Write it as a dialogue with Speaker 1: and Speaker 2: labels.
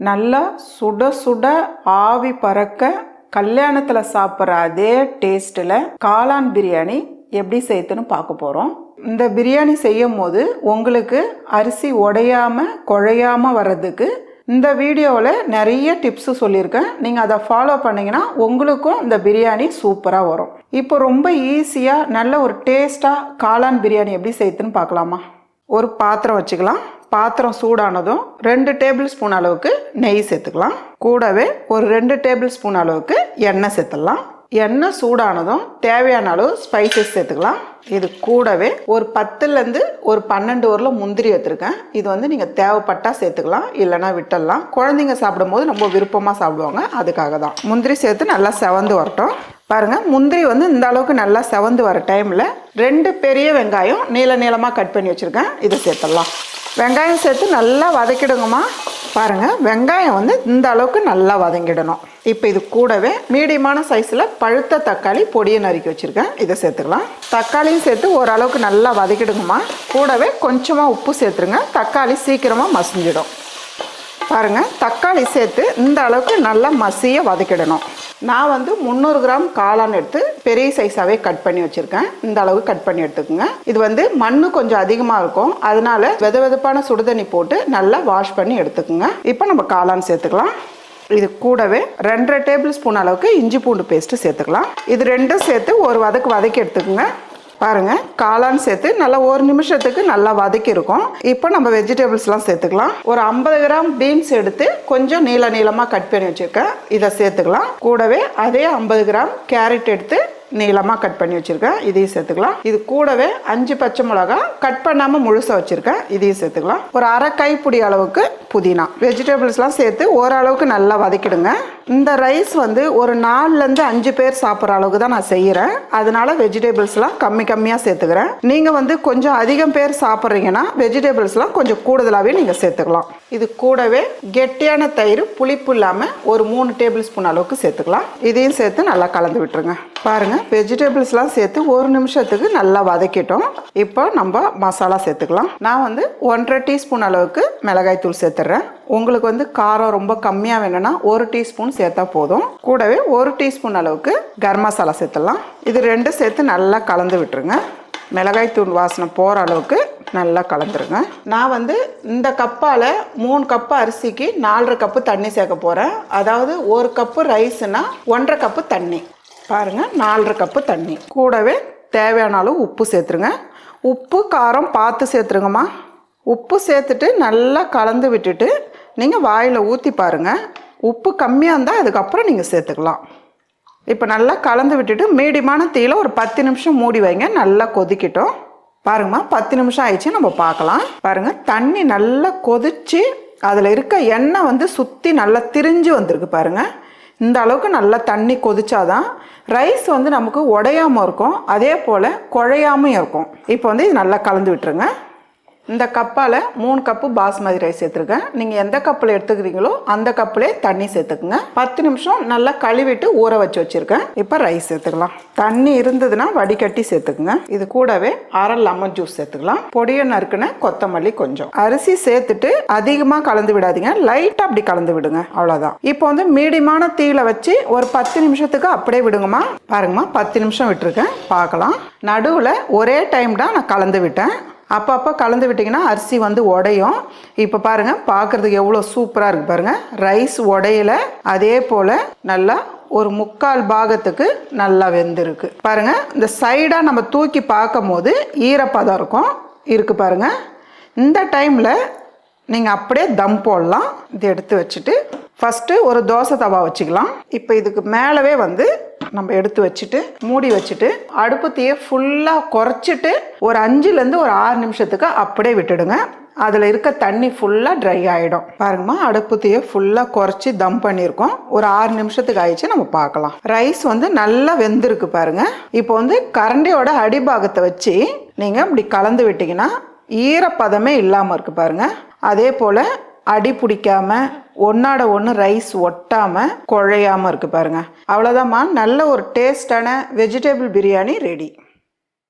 Speaker 1: நல்லா சுட சுட ஆவி பறக்க கல்யாணத்தில் சாப்பிட்ற அதே டேஸ்ட்டில் காளான் பிரியாணி எப்படி செய்யுதுன்னு பார்க்க போகிறோம் இந்த பிரியாணி செய்யும் போது உங்களுக்கு அரிசி உடையாமல் குழையாமல் வர்றதுக்கு இந்த வீடியோவில் நிறைய டிப்ஸு சொல்லியிருக்கேன். நீங்கள் அதை ஃபாலோ பண்ணிங்கன்னா உங்களுக்கும் இந்த பிரியாணி சூப்பராக வரும். இப்போ ரொம்ப ஈஸியாக நல்ல ஒரு டேஸ்ட்டாக காளான் பிரியாணி எப்படி செய்யுதுன்னு பார்க்கலாமா? ஒரு பாத்திரம் வச்சுக்கலாம். பாத்திரம் சூடானதும் ரெண்டு டேபிள் ஸ்பூன் அளவுக்கு நெய் சேர்த்துக்கலாம். கூடவே ஒரு ரெண்டு டேபிள் ஸ்பூன் அளவுக்கு எண்ணெய் சேர்த்துடலாம். எண்ணெய் சூடானதும் தேவையான அளவு ஸ்பைசஸ் சேர்த்துக்கலாம். இது கூடவே ஒரு பத்துலேருந்து ஒரு பன்னெண்டு ஊரில் முந்திரி எடுத்துருக்கேன் இது வந்து நீங்கள் தேவைப்பட்டா சேர்த்துக்கலாம் இல்லைன்னா விட்டுடலாம். குழந்தைங்க சாப்பிடும்போது ரொம்ப விருப்பமாக சாப்பிடுவாங்க அதுக்காக தான். முந்திரி சேர்த்து நல்லா செவந்து வரட்டும். பாருங்கள் முந்திரி வந்து இந்த அளவுக்கு நல்லா செவந்து வர டைமில் ரெண்டு பெரிய வெங்காயம் நீள நீளமாக கட் பண்ணி வச்சுருக்கேன். இதை சேர்த்துடலாம். வெங்காயம் சேர்த்து நல்லா வதக்கிடுங்கம்மா. பாருங்கள் வெங்காயம் வந்து இந்த அளவுக்கு நல்லா வதங்கிடணும். இப்போ இது கூடவே மீடியமான சைஸில் பழுத்த தக்காளி பொடியை நறுக்கி வச்சுருக்கேன். இதை சேர்த்துக்கலாம். தக்காளியும் சேர்த்து ஓரளவுக்கு நல்லா வதக்கிடுங்கம்மா. கூடவே கொஞ்சமாக உப்பு சேர்த்துருங்க. தக்காளி சீக்கிரமாக மசிஞ்சிடும். பாருங்கள் தக்காளி சேர்த்து இந்த அளவுக்கு நல்லா மசிய வதக்கிடணும். நான் வந்து முந்நூறு கிராம் காளான் எடுத்து பெரிய சைஸாகவே கட் பண்ணி வச்சுருக்கேன். இந்த அளவு கட் பண்ணி எடுத்துக்கோங்க. இது வந்து மண் கொஞ்சம் அதிகமாக இருக்கும். அதனால வெத வெதப்பான சுடுதண்ணி போட்டு நல்லா வாஷ் பண்ணி எடுத்துக்கோங்க. இப்போ நம்ம காளான் சேர்த்துக்கலாம். இது கூடவே ரெண்டரை டேபிள் ஸ்பூன் அளவுக்கு இஞ்சி பூண்டு பேஸ்ட்டு சேர்த்துக்கலாம். இது ரெண்டும் சேர்த்து ஒரு வதக்கு வதக்கி எடுத்துக்கோங்க. பாருங்கள் காளான் சேர்த்து நல்லா ஒரு நிமிஷத்துக்கு நல்லா வதக்கி இருக்கும் இப்போ நம்ம வெஜிடபிள்ஸ்லாம் சேர்த்துக்கலாம். ஒரு ஐம்பது கிராம் பீன்ஸ் எடுத்து கொஞ்சம் நீள நீளமாக கட் பண்ணி வச்சுருக்கேன். இதை சேர்த்துக்கலாம். கூடவே அதே ஐம்பது கிராம் கேரட் எடுத்து நீளமாக கட் பண்ணி வச்சுருக்கேன். இதையும் சேர்த்துக்கலாம். இது கூடவே அஞ்சு பச்சை மிளகா கட் பண்ணாமல் முழுசாக வச்சுருக்கேன். இதையும் சேர்த்துக்கலாம். ஒரு அரை கைப்பிடி அளவுக்கு புதினா. வெஜிடபிள்ஸ்லாம் சேர்த்து ஓரளவுக்கு நல்லா வதக்கிடுங்க. இந்த ரைஸ் வந்து ஒரு நாலுலேருந்து அஞ்சு பேர் சாப்பிட்ற அளவுக்கு தான் நான் செய்கிறேன் அதனால வெஜிடபிள்ஸ்லாம் கம்மி கம்மியாக சேர்த்துக்கிறேன். நீங்கள் வந்து கொஞ்சம் அதிகம் பேர் சாப்பிட்றீங்கன்னா வெஜிடபிள்ஸ்லாம் கொஞ்சம் கூடுதலாகவே நீங்கள் சேர்த்துக்கலாம். இது கூடவே கெட்டியான தயிர் புளிப்பு இல்லாமல் ஒரு மூணு டேபிள் ஸ்பூன் அளவுக்கு சேர்த்துக்கலாம். இதையும் சேர்த்து நல்லா கலந்து விட்டுருங்க. பாருங்கள் வெஜிடபிள்ஸ்லாம் சேர்த்து ஒரு நிமிஷத்துக்கு நல்லா வதக்கிட்டோம். இப்போ நம்ம மசாலா சேர்த்துக்கலாம். நான் வந்து ஒன்றரை டீஸ்பூன் அளவுக்கு மிளகாய் தூள் சேர்த்துட்றேன் உங்களுக்கு வந்து காரம் ரொம்ப கம்மியாக வேணும்னா ஒரு டீஸ்பூன் சேர்த்தா போதும். கூடவே ஒரு டீஸ்பூன் அளவுக்கு கரம் மசாலா சேர்த்துடலாம். இது ரெண்டும் சேர்த்து நல்லா கலந்து விட்டுருங்க. மிளகாய் தூள் வாசனை போகிற அளவுக்கு நல்லா கலந்துருங்க. நான் வந்து இந்த கப்பால் மூணு கப்பு அரிசிக்கு நாலரை கப்பு தண்ணி சேர்க்க போகிறேன் அதாவது ஒரு கப்பு ரைஸ்னால் ஒன்றரை கப்பு தண்ணி. பாருங்கள் நாலரை கப்பு தண்ணி. கூடவே தேவையான அளவு உப்பு சேர்த்துருங்க. உப்பு காரம் பார்த்து சேர்த்துருங்கம்மா. உப்பு சேர்த்துட்டு நல்லா கலந்து விட்டுட்டு நீங்கள் வாயில் ஊற்றி பாருங்கள் உப்பு கம்மியாக இருந்தால் அதுக்கப்புறம் நீங்கள் சேர்த்துக்கலாம். இப்போ நல்லா கலந்து விட்டுட்டு மீடியமான தீயில் ஒரு பத்து நிமிஷம் மூடி வைங்க. நல்லா கொதிக்கட்டும். பாருங்கம்மா பத்து நிமிஷம் ஆயிடுச்சு நம்ம பார்க்கலாம். பாருங்கள் தண்ணி நல்லா கொதிச்சு அதில் இருக்க எண்ணெய் வந்து சுற்றி நல்லா திரிஞ்சு வந்திருக்கு பாருங்கள் இந்த அளவுக்கு நல்லா தண்ணி கொதிச்சாதான் ரைஸ் வந்து நமக்கு உடையாமல் இருக்கும். அதே போல் குழையாமையும் இருக்கும். இப்போ வந்து இது நல்லா கலந்து விட்டுருங்க. இந்த கப்பால் மூணு கப்பு பாஸ்மதி ரைஸ் சேர்த்துருக்கேன். நீங்கள் எந்த கப்பில் எடுத்துக்கிறீங்களோ அந்த கப்பிலே தண்ணி சேர்த்துக்குங்க. பத்து நிமிஷம் நல்லா கழுவிட்டு ஊற வச்சு வச்சுருக்கேன். இப்போ ரைஸ் சேர்த்துக்கலாம். தண்ணி இருந்ததுன்னா வடிகட்டி சேர்த்துக்குங்க. இது கூடவே அரை லெமன் ஜூஸ் சேர்த்துக்கலாம். பொடியை நறுக்குன கொத்தமல்லி கொஞ்சம். அரிசி சேர்த்துட்டு அதிகமாக கலந்து விடாதீங்க. லைட்டாக அப்படி கலந்து விடுங்க. அவ்வளோதான் இப்போ வந்து மீடியமான தீயில வச்சு ஒரு பத்து நிமிஷத்துக்கு அப்படியே விடுங்கம்மா. பாருங்கம்மா பத்து நிமிஷம் விட்டுருக்கேன். பார்க்கலாம். நடுவில் ஒரே டைம் தான் நான் கலந்து விட்டேன். அப்பப்போ கலந்து விட்டிங்கன்னா அரிசி வந்து உடையும். இப்போ பாருங்கள் பார்க்குறதுக்கு எவ்வளோ சூப்பராக இருக்குது பாருங்கள் ரைஸ் உடையில அதே போல் நல்லா ஒரு முக்கால் பாகத்துக்கு நல்லா வெந்திருக்கு. பாருங்கள் இந்த சைடாக நம்ம தூக்கி பார்க்கும் போது ஈரப்பதம் இருக்கும். இருக்குது பாருங்கள் இந்த டைமில் நீங்கள் அப்படியே தம் போடலாம். இது எடுத்து வச்சுட்டு ஃபஸ்ட்டு ஒரு தோசை தவா வச்சுக்கலாம். இப்போ இதுக்கு மேலவே வந்து நம்ம எடுத்து வச்சுட்டு மூடி வச்சுட்டு அடுப்பு தீயை ஃபுல்லாக குறைச்சிட்டு ஒரு அஞ்சுலேருந்து ஒரு ஆறு நிமிஷத்துக்கு அப்படியே விட்டுடுங்க. அதில் இருக்க தண்ணி ஃபுல்லாக ட்ரை ஆகிடும் பாருங்கம்மா அடுப்பு ஃபுல்லாக குறைச்சி தம் பண்ணியிருக்கோம். ஒரு ஆறு நிமிஷத்துக்கு ஆயிடுச்சு நம்ம பார்க்கலாம். ரைஸ் வந்து நல்லா வெந்திருக்கு பாருங்கள் இப்போ வந்து கரண்டியோட அடிபாகத்தை வச்சு நீங்கள் இப்படி கலந்து விட்டிங்கன்னா ஈரப்பதமே இல்லாமல் இருக்குது பாருங்கள் அதே போல் அடி பிடிக்காம ஒன்னாட ஒன்று ரைஸ் ஒட்டாமல் குழையாமல் இருக்குது பாருங்கள் அவ்வளோதாம்மா நல்ல ஒரு டேஸ்டான வெஜிடபிள் பிரியாணி ரெடி